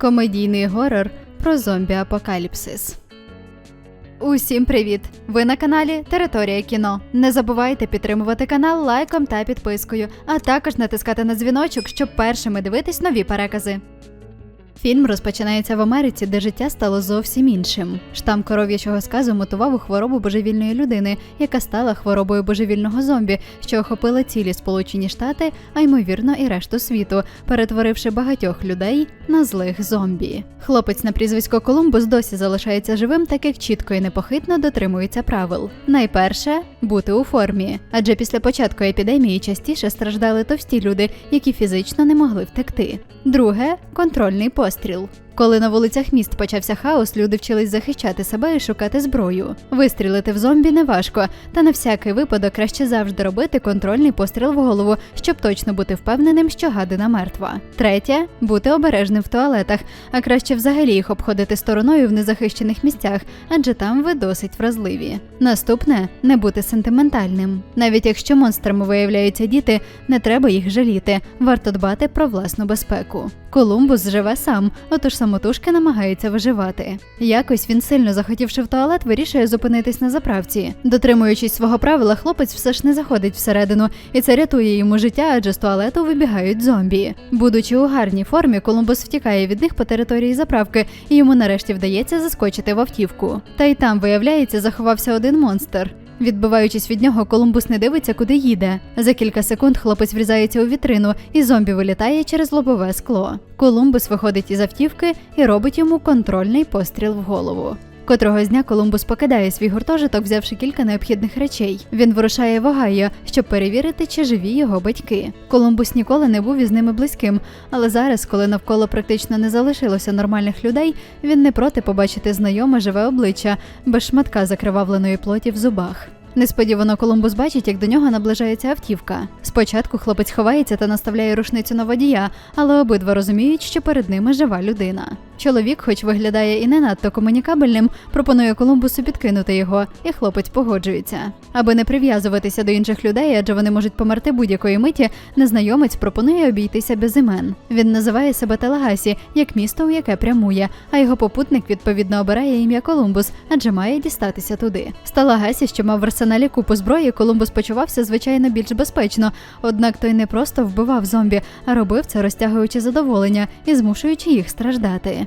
комедійний горор про зомбі-апокаліпсис. Усім привіт! Ви на каналі Територія кіно. Не забувайте підтримувати канал лайком та підпискою, а також натискати на дзвіночок, щоб першими дивитись нові перекази. Фільм розпочинається в Америці, де життя стало зовсім іншим. Штам коров'ячого сказу мутував у хворобу божевільної людини, яка стала хворобою божевільного зомбі, що охопила цілі Сполучені Штати, а ймовірно, і решту світу, перетворивши багатьох людей на злих зомбі. Хлопець на прізвисько Колумбус досі залишається живим, так як чітко і непохитно дотримується правил. Найперше бути у формі, адже після початку епідемії частіше страждали товсті люди, які фізично не могли втекти. Друге контрольний постріл. Коли на вулицях міст почався хаос, люди вчились захищати себе і шукати зброю. Вистрілити в зомбі неважко, та на всякий випадок краще завжди робити контрольний постріл в голову, щоб точно бути впевненим, що гадина мертва. Третє бути обережним в туалетах, а краще взагалі їх обходити стороною в незахищених місцях, адже там ви досить вразливі. Наступне не бути сентиментальним. Навіть якщо монстрами виявляються діти, не треба їх жаліти, варто дбати про власну безпеку. Колумбус живе сам, отож самотужки намагається виживати. Якось він сильно захотівши в туалет, вирішує зупинитись на заправці. Дотримуючись свого правила, хлопець все ж не заходить всередину, і це рятує йому життя, адже з туалету вибігають зомбі. Будучи у гарній формі, Колумбус втікає від них по території заправки, і йому нарешті вдається заскочити в автівку. Та й там, виявляється, заховався один монстр. Відбиваючись від нього, Колумбус не дивиться, куди їде. За кілька секунд хлопець врізається у вітрину, і зомбі вилітає через лобове скло. Колумбус виходить із автівки і робить йому контрольний постріл в голову. Котрого з дня Колумбус покидає свій гуртожиток, взявши кілька необхідних речей. Він вирушає в Огайо, щоб перевірити, чи живі його батьки. Колумбус ніколи не був із ними близьким, але зараз, коли навколо практично не залишилося нормальних людей, він не проти побачити знайоме живе обличчя без шматка закривавленої плоті в зубах. Несподівано Колумбус бачить, як до нього наближається автівка. Спочатку хлопець ховається та наставляє рушницю на водія, але обидва розуміють, що перед ними жива людина. Чоловік, хоч виглядає і не надто комунікабельним, пропонує Колумбусу підкинути його, і хлопець погоджується. Аби не прив'язуватися до інших людей, адже вони можуть померти будь-якої миті, незнайомець пропонує обійтися без імен. Він називає себе Талагасі як місто, у яке прямує, а його попутник відповідно обирає ім'я Колумбус, адже має дістатися туди. З Талагасі, що мав в арсеналі купу зброї, Колумбус почувався звичайно більш безпечно. Однак той не просто вбивав зомбі, а робив це розтягуючи задоволення і змушуючи їх страждати.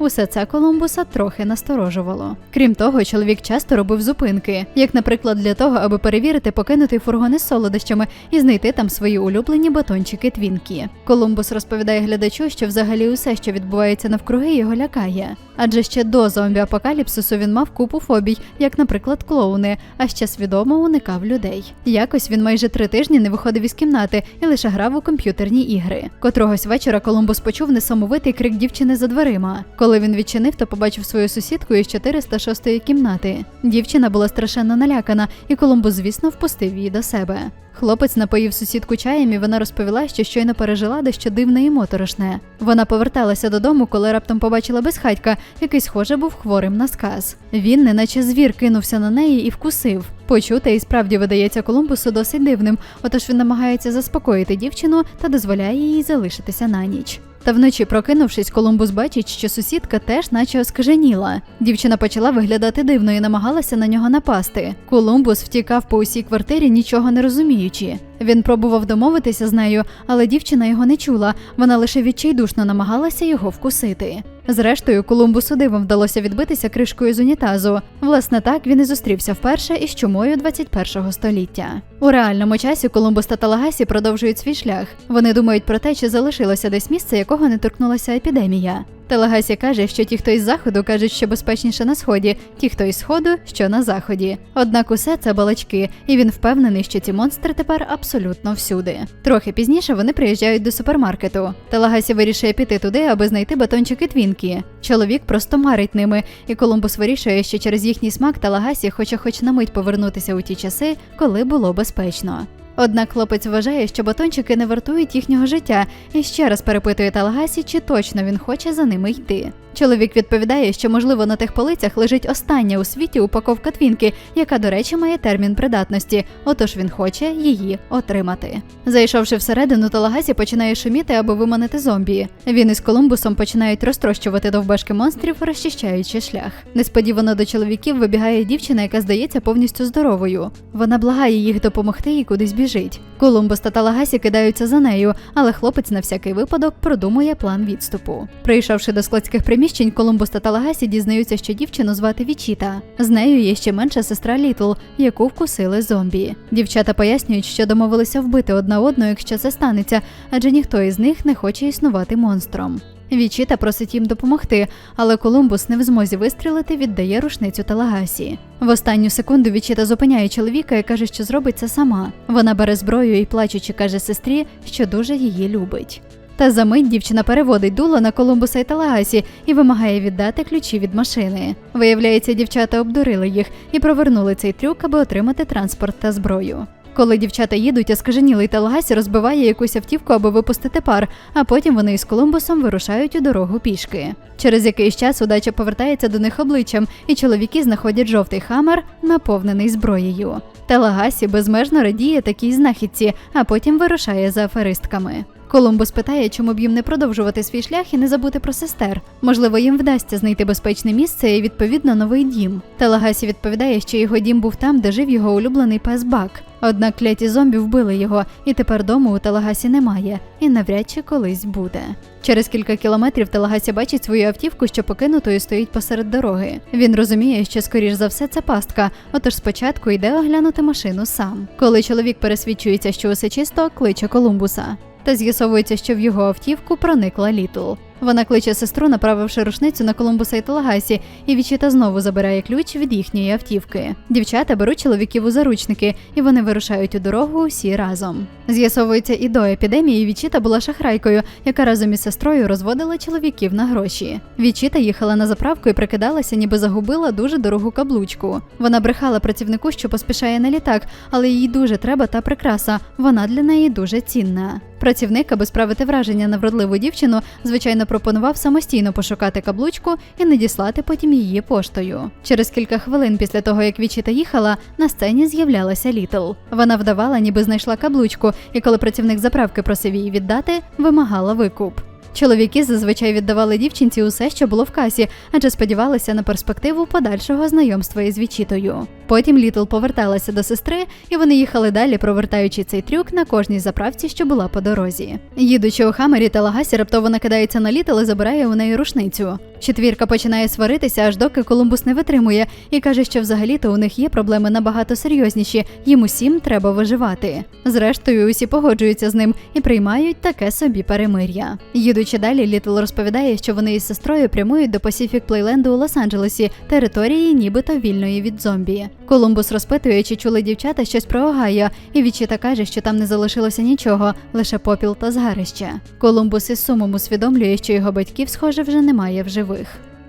Усе це Колумбуса трохи насторожувало. Крім того, чоловік часто робив зупинки, як, наприклад, для того, аби перевірити покинутий фургон із солодощами і знайти там свої улюблені батончики твінкі. Колумбус розповідає глядачу, що взагалі усе, що відбувається навкруги, його лякає. Адже ще до зомбі-апокаліпсису він мав купу фобій, як, наприклад, клоуни, а ще свідомо уникав людей. Якось він майже три тижні не виходив із кімнати і лише грав у комп'ютерні ігри. Котрогось вечора Колумбус почув несамовитий крик дівчини за дверима. Коли він відчинив, то побачив свою сусідку із 406-ї кімнати. Дівчина була страшенно налякана, і Колумбус, звісно, впустив її до себе. Хлопець напоїв сусідку чаєм, і вона розповіла, що щойно пережила дещо дивне і моторошне. Вона поверталася додому, коли раптом побачила безхатька, який, схоже, був хворим на сказ. Він, неначе звір, кинувся на неї і вкусив. Почуте і справді видається Колумбусу досить дивним, отож він намагається заспокоїти дівчину та дозволяє їй залишитися на ніч. Та вночі, прокинувшись, Колумбус бачить, що сусідка теж наче оскаженіла. Дівчина почала виглядати дивно і намагалася на нього напасти. Колумбус втікав по усій квартирі, нічого не розуміючи. Він пробував домовитися з нею, але дівчина його не чула. Вона лише відчайдушно намагалася його вкусити. Зрештою, Колумбусу дивом вдалося відбитися кришкою з унітазу. Власне, так він і зустрівся вперше із чумою 21-го століття. У реальному часі Колумбус та Талагасі продовжують свій шлях. Вони думають про те, чи залишилося десь місце, якого не торкнулася епідемія. Талагасі каже, що ті, хто із заходу, кажуть, що безпечніше на сході, ті, хто із сходу, що на заході. Однак усе це балачки, і він впевнений, що ці монстри тепер абсолютно всюди. Трохи пізніше вони приїжджають до супермаркету. Талагасі вирішує піти туди, аби знайти батончики твінкі. Чоловік просто марить ними, і Колумбус вирішує, що через їхній смак Талагасі хоче хоч на мить повернутися у ті часи, коли було безпечно. Однак хлопець вважає, що батончики не вартують їхнього життя, і ще раз перепитує Талгасі, чи точно він хоче за ними йти. Чоловік відповідає, що можливо на тих полицях лежить остання у світі упаковка твінки, яка, до речі, має термін придатності, отож він хоче її отримати. Зайшовши всередину, Талагасі починає шуміти, аби виманити зомбі. Він із Колумбусом починають розтрощувати довбешки монстрів, розчищаючи шлях. Несподівано до чоловіків вибігає дівчина, яка здається повністю здоровою. Вона благає їх допомогти і кудись біжить. Колумбус та Талагасі кидаються за нею, але хлопець на всякий випадок продумує план відступу. Прийшовши до складських приміщень, Колумбус та Талагасі дізнаються, що дівчину звати Вічіта. З нею є ще менша сестра Літл, яку вкусили зомбі. Дівчата пояснюють, що домовилися вбити одна одну, якщо це станеться, адже ніхто із них не хоче існувати монстром. Вічіта просить їм допомогти, але Колумбус не в змозі вистрілити, віддає рушницю Талагасі. В останню секунду Вічіта зупиняє чоловіка і каже, що зробить це сама. Вона бере зброю і плачучи каже сестрі, що дуже її любить. Та за мить дівчина переводить дуло на Колумбуса і Талагасі і вимагає віддати ключі від машини. Виявляється, дівчата обдурили їх і провернули цей трюк, аби отримати транспорт та зброю. Коли дівчата їдуть, оскаженілий Талагасі розбиває якусь автівку, аби випустити пар, а потім вони із Колумбусом вирушають у дорогу пішки. Через якийсь час удача повертається до них обличчям, і чоловіки знаходять жовтий хамер, наповнений зброєю. Талагасі безмежно радіє такій знахідці, а потім вирушає за аферистками. Колумбус питає, чому б їм не продовжувати свій шлях і не забути про сестер. Можливо, їм вдасться знайти безпечне місце і відповідно новий дім. Талагасі відповідає, що його дім був там, де жив його улюблений пес Бак. Однак кляті зомбі вбили його, і тепер дому у Талагасі немає, і навряд чи колись буде. Через кілька кілометрів Талагасі бачить свою автівку, що покинутою стоїть посеред дороги. Він розуміє, що скоріш за все це пастка, отож спочатку йде оглянути машину сам. Коли чоловік пересвідчується, що усе чисто, кличе Колумбуса. Та з'ясовується, що в його автівку проникла Літл. Вона кличе сестру, направивши рушницю на Колумбуса і Талагасі, і Вічіта знову забирає ключ від їхньої автівки. Дівчата беруть чоловіків у заручники, і вони вирушають у дорогу усі разом. З'ясовується, і до епідемії Вічіта була шахрайкою, яка разом із сестрою розводила чоловіків на гроші. Вічіта їхала на заправку і прикидалася, ніби загубила дуже дорогу каблучку. Вона брехала працівнику, що поспішає на літак, але їй дуже треба та прикраса. Вона для неї дуже цінна. Працівник, аби справити враження на вродливу дівчину, звичайно пропонував самостійно пошукати каблучку і надіслати потім її поштою. Через кілька хвилин після того, як Вічіта їхала, на сцені з'являлася Літл. Вона вдавала, ніби знайшла каблучку, і коли працівник заправки просив її віддати, вимагала викуп. Чоловіки зазвичай віддавали дівчинці усе, що було в касі, адже сподівалися на перспективу подальшого знайомства із Вічітою. Потім Літл поверталася до сестри, і вони їхали далі, провертаючи цей трюк на кожній заправці, що була по дорозі. Їдучи у Хамері, Талагасі раптово накидається на Літл і забирає у неї рушницю. Четвірка починає сваритися, аж доки Колумбус не витримує, і каже, що взагалі-то у них є проблеми набагато серйозніші, їм усім треба виживати. Зрештою, усі погоджуються з ним і приймають таке собі перемир'я. Їдучи далі, Літл розповідає, що вони із сестрою прямують до Pacific Playland у Лос-Анджелесі, території, нібито вільної від зомбі. Колумбус розпитує, чи чули дівчата щось про Огайо, і Вічіта каже, що там не залишилося нічого, лише попіл та згарище. Колумбус із сумом усвідомлює, що його батьків, схоже, вже немає в живих.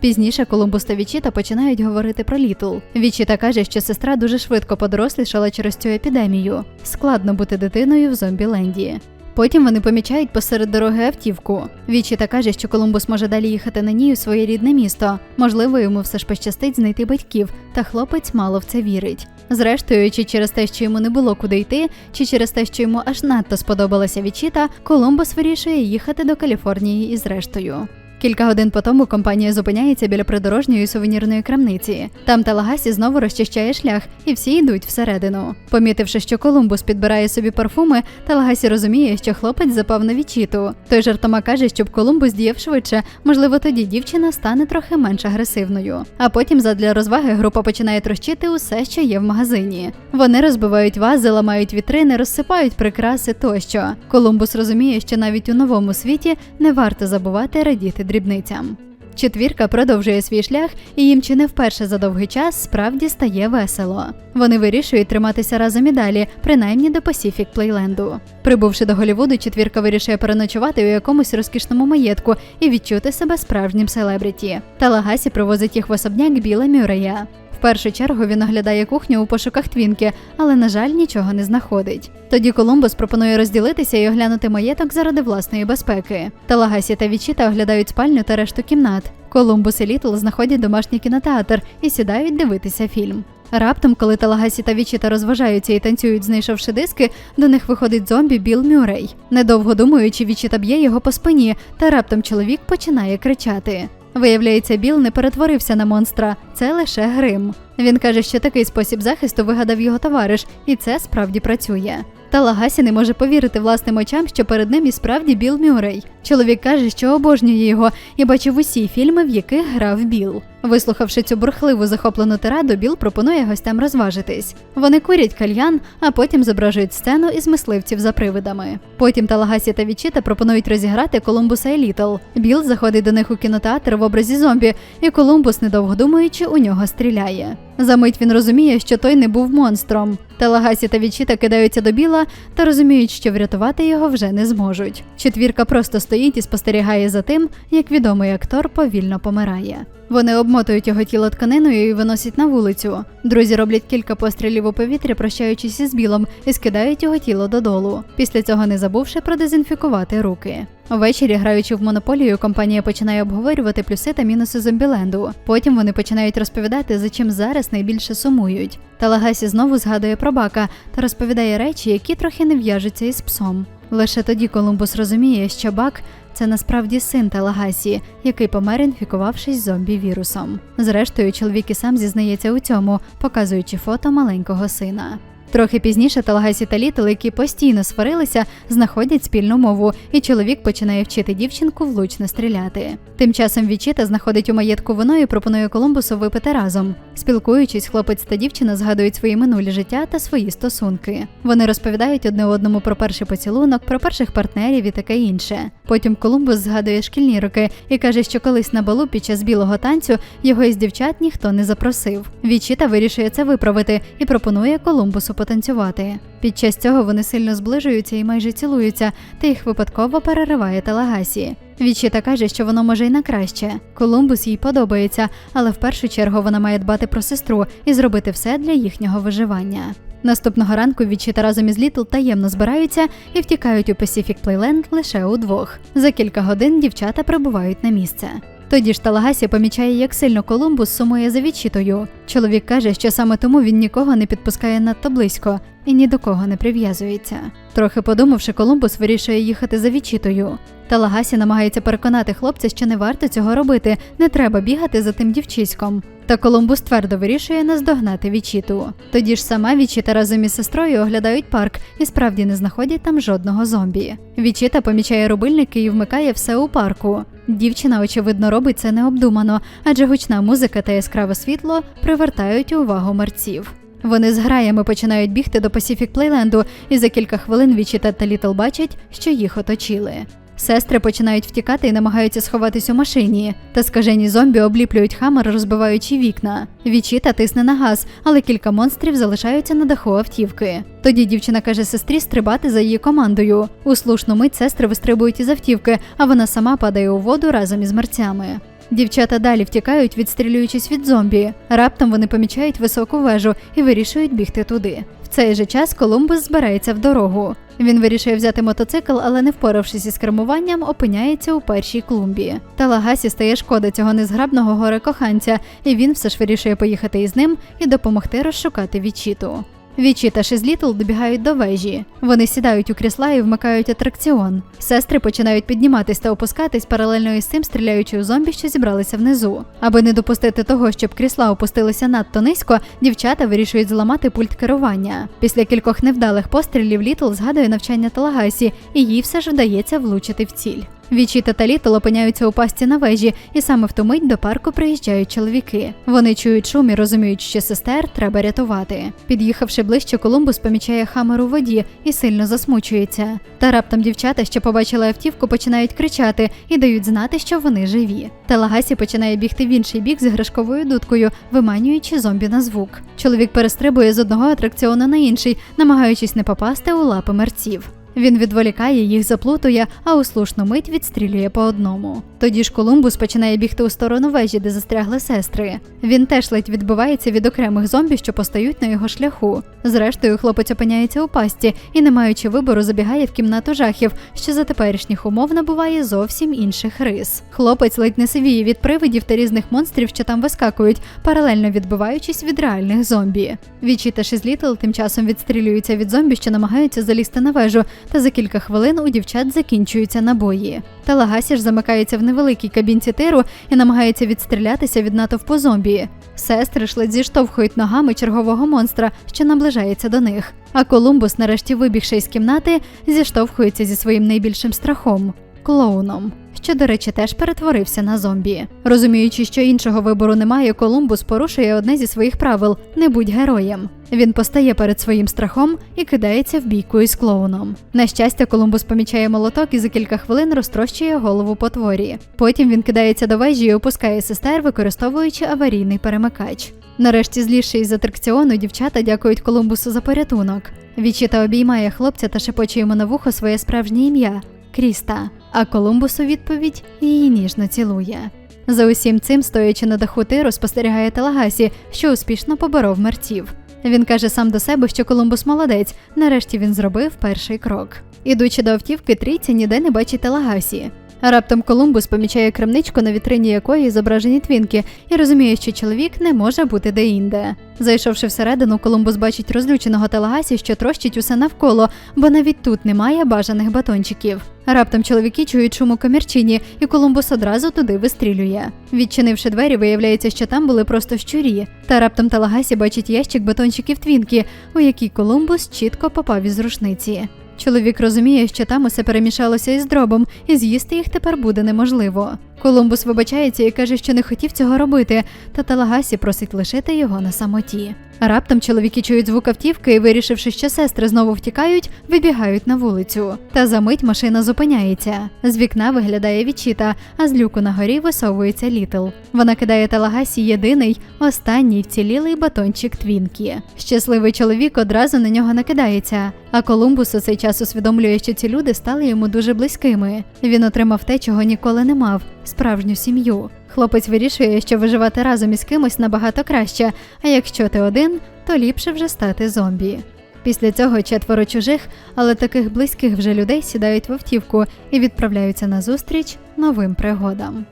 Пізніше Колумбус та Вічіта починають говорити про Літл. Вічіта каже, що сестра дуже швидко подорослішала через цю епідемію. Складно бути дитиною в зомбіленді. Потім вони помічають посеред дороги автівку. Вічіта каже, що Колумбус може далі їхати на ній у своє рідне місто. Можливо, йому все ж пощастить знайти батьків, та хлопець мало в це вірить. Зрештою, чи через те, що йому не було куди йти, чи через те, що йому аж надто сподобалася Вічіта, Колумбус вирішує їхати до Каліфорнії із рештою. Кілька годин по тому компанія зупиняється біля придорожньої сувенірної крамниці. Там Талагасі знову розчищає шлях, і всі йдуть всередину. Помітивши, що Колумбус підбирає собі парфуми, Талагасі розуміє, що хлопець запав на вічіту. Той жартома каже, щоб Колумбус діяв швидше, можливо, тоді дівчина стане трохи менш агресивною. А потім, задля розваги, група починає трощити усе, що є в магазині. Вони розбивають вази, ламають вітрини, розсипають прикраси тощо. Колумбус розуміє, що навіть у новому світі не варто забувати радіти дрібницям. Четвірка продовжує свій шлях, і їм чи не вперше за довгий час справді стає весело. Вони вирішують триматися разом і далі, принаймні до Pacific Плейленду. Прибувши до Голівуду, четвірка вирішує переночувати у якомусь розкішному маєтку і відчути себе справжнім селебріті. Талагасі привозить їх в особняк Біла Мюрея. Першу чергу він оглядає кухню у пошуках твінки, але, на жаль, нічого не знаходить. Тоді Колумбус пропонує розділитися і оглянути маєток заради власної безпеки. Талагасі та Вічіта оглядають спальню та решту кімнат. Колумбус і Літл знаходять домашній кінотеатр і сідають дивитися фільм. Раптом, коли Талагасі та Вічіта розважаються і танцюють, знайшовши диски, до них виходить зомбі Біл Мюррей. Недовго думаючи, Вічіта б'є його по спині, та раптом чоловік починає кричати. Виявляється, Біл не перетворився на монстра, це лише грим. Він каже, що такий спосіб захисту вигадав його товариш, і це справді працює. Та Лагасі не може повірити власним очам, що перед ним і справді Біл Мюррей. Чоловік каже, що обожнює його і бачив усі фільми, в яких грав Біл. Вислухавши цю бурхливу захоплену тираду, Біл пропонує гостям розважитись. Вони курять кальян, а потім зображують сцену із мисливців за привидами. Потім Талагасі та Вічіта пропонують розіграти Колумбуса і Літл. Біл заходить до них у кінотеатр в образі зомбі, і Колумбус, недовго думаючи, у нього стріляє. Замить він розуміє, що той не був монстром. Талагасі та Вічіта кидаються до Біла та розуміють, що врятувати його вже не зможуть. Четвірка просто стоїть і спостерігає за тим, як відомий актор повільно помирає. Вони обмотують його тіло тканиною і виносять на вулицю. Друзі роблять кілька пострілів у повітря, прощаючись із білом, і скидають його тіло додолу. Після цього не забувши продезінфікувати руки. Ввечері, граючи в монополію, компанія починає обговорювати плюси та мінуси зомбіленду. Потім вони починають розповідати, за чим зараз найбільше сумують. Талагасі знову згадує про бака та розповідає речі, які трохи не в'яжуться із псом. Лише тоді Колумбус розуміє, що бак це насправді син Талагасі, який помер, інфікувавшись зомбі-вірусом. Зрештою, чоловік і сам зізнається у цьому, показуючи фото маленького сина. Трохи пізніше Талагасі та Літл, які постійно сварилися, знаходять спільну мову, і чоловік починає вчити дівчинку влучно стріляти. Тим часом Вічіта знаходить у маєтку вино і пропонує Колумбусу випити разом. Спілкуючись, хлопець та дівчина згадують свої минулі життя та свої стосунки. Вони розповідають одне одному про перший поцілунок, про перших партнерів і таке інше. Потім Колумбус згадує шкільні роки і каже, що колись на балу під час білого танцю його із дівчат ніхто не запросив. Вічіта вирішує це виправити і пропонує Колумбусу потанцювати. Під час цього вони сильно зближуються і майже цілуються, та їх випадково перериває Талагасі. Вічіта каже, що воно може й на краще. Колумбус їй подобається, але в першу чергу вона має дбати про сестру і зробити все для їхнього виживання. Наступного ранку Вічіта разом із Літл таємно збираються і втікають у Pacific Playland лише удвох. За кілька годин дівчата прибувають на місце. Тоді ж Талагасі помічає, як сильно Колумбус сумує за відчитою. Чоловік каже, що саме тому він нікого не підпускає надто близько і ні до кого не прив'язується. Трохи подумавши, Колумбус вирішує їхати за відчитою. Талагасі намагається переконати хлопця, що не варто цього робити, не треба бігати за тим дівчиськом. Та Колумбус твердо вирішує наздогнати Вічіту. Тоді ж сама Вічіта разом із сестрою оглядають парк і справді не знаходять там жодного зомбі. Вічіта помічає рубильники і вмикає все у парку. Дівчина, очевидно, робить це необдумано, адже гучна музика та яскраве світло привертають увагу мерців. Вони з граями починають бігти до Pacific Playland, і за кілька хвилин Вічі та Літл бачать, що їх оточили. Сестри починають втікати і намагаються сховатись у машині. Та скажені зомбі обліплюють хамер, розбиваючи вікна. Вічіта тисне на газ, але кілька монстрів залишаються на даху автівки. Тоді дівчина каже сестрі стрибати за її командою. У слушну мить сестри вистрибують із автівки, а вона сама падає у воду разом із мерцями. Дівчата далі втікають, відстрілюючись від зомбі. Раптом вони помічають високу вежу і вирішують бігти туди. В цей же час Колумбус збирається в дорогу. Він вирішує взяти мотоцикл, але не впоравшись із кермуванням, опиняється у першій клумбі. Та Лагасі стає шкода цього незграбного горе коханця, і він все ж вирішує поїхати із ним і допомогти розшукати відчіту. Вічі та Шизлітл добігають до вежі. Вони сідають у крісла і вмикають атракціон. Сестри починають підніматись та опускатись паралельно із цим, стріляючи у зомбі, що зібралися внизу. Аби не допустити того, щоб крісла опустилися надто низько, дівчата вирішують зламати пульт керування. Після кількох невдалих пострілів Літл згадує навчання Талагасі, і їй все ж вдається влучити в ціль. Вічіта та Літл опиняються у пастці на вежі, і саме в ту мить до парку приїжджають чоловіки. Вони чують шум і розуміють, що сестер треба рятувати. Під'їхавши ближче, Колумбус помічає хамер у воді і сильно засмучується. Та раптом дівчата, що побачили автівку, починають кричати і дають знати, що вони живі. Талагасі починає бігти в інший бік з іграшковою дудкою, виманюючи зомбі на звук. Чоловік перестрибує з одного атракціону на інший, намагаючись не попасти у лапи мерців. Він відволікає їх, заплутує, а у слушну мить відстрілює по одному. Тоді ж Колумбус починає бігти у сторону вежі, де застрягли сестри. Він теж ледь відбивається від окремих зомбі, що постають на його шляху. Зрештою, хлопець опиняється у пасті і, не маючи вибору, забігає в кімнату жахів, що за теперішніх умов набуває зовсім інших рис. Хлопець ледь не сивіє від привидів та різних монстрів, що там вискакують, паралельно відбиваючись від реальних зомбі. Вічі та Шізлітл тим часом відстрілюються від зомбі, що намагаються залізти на вежу, та за кілька хвилин у дівчат закінчуються набої. Талагасі ж замикається в невеликій кабінці тиру і намагається відстрілятися від натовпу зомбі. Сестри ж ледь зіштовхують ногами чергового монстра, що наближається до них. А Колумбус, нарешті вибігши із кімнати, зіштовхується зі своїм найбільшим страхом клоуном. Що, до речі, теж перетворився на зомбі. Розуміючи, що іншого вибору немає, Колумбус порушує одне зі своїх правил не будь героєм. Він постає перед своїм страхом і кидається в бійку із клоуном. На щастя, Колумбус помічає молоток і за кілька хвилин розтрощує голову потворі. Потім він кидається до вежі і опускає сестер, використовуючи аварійний перемикач. Нарешті, злізши із атракціону, дівчата дякують Колумбусу за порятунок. Вічіта обіймає хлопця та шепоче йому на вухо своє справжнє ім'я Кріста. А Колумбус у відповідь її ніжно цілує. За усім цим, стоячи на даху тиру, спостерігає Талагасі, що успішно поборов мерців. Він каже сам до себе, що Колумбус молодець. Нарешті він зробив перший крок. Ідучи до автівки, трійця ніде не бачить Талагасі. Раптом Колумбус помічає крамничку, на вітрині якої зображені твінки, і розуміє, що чоловік не може бути деінде. Зайшовши всередину, Колумбус бачить розлюченого Талагасі, що трощить усе навколо, бо навіть тут немає бажаних батончиків. Раптом чоловіки чують шум у комірчині, і Колумбус одразу туди вистрілює. Відчинивши двері, виявляється, що там були просто щурі. Та раптом Талагасі бачить ящик батончиків твінки, у який Колумбус чітко попав із рушниці. Чоловік розуміє, що там усе перемішалося із дробом, і з'їсти їх тепер буде неможливо. Колумбус вибачається і каже, що не хотів цього робити, та Талагасі просить лишити його на самоті. Раптом чоловіки чують звук автівки і, вирішивши, що сестри знову втікають, вибігають на вулицю. Та за мить машина зупиняється. З вікна виглядає Вічіта, а з люку на горі висовується Літл. Вона кидає Талагасі єдиний, останній вцілілий батончик твінкі. Щасливий чоловік одразу на нього накидається. А Колумбус у цей час усвідомлює, що ці люди стали йому дуже близькими. Він отримав те, чого ніколи не мав справжню сім'ю. Хлопець вирішує, що виживати разом із кимось набагато краще, а якщо ти один, то ліпше вже стати зомбі. Після цього четверо чужих, але таких близьких вже людей сідають в автівку і відправляються на зустріч новим пригодам.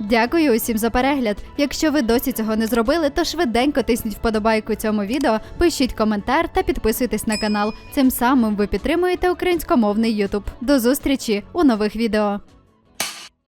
Дякую усім за перегляд. Якщо ви досі цього не зробили, то швиденько тисніть вподобайку цьому відео, пишіть коментар та підписуйтесь на канал. Цим самим ви підтримуєте українськомовний YouTube. До зустрічі у нових відео.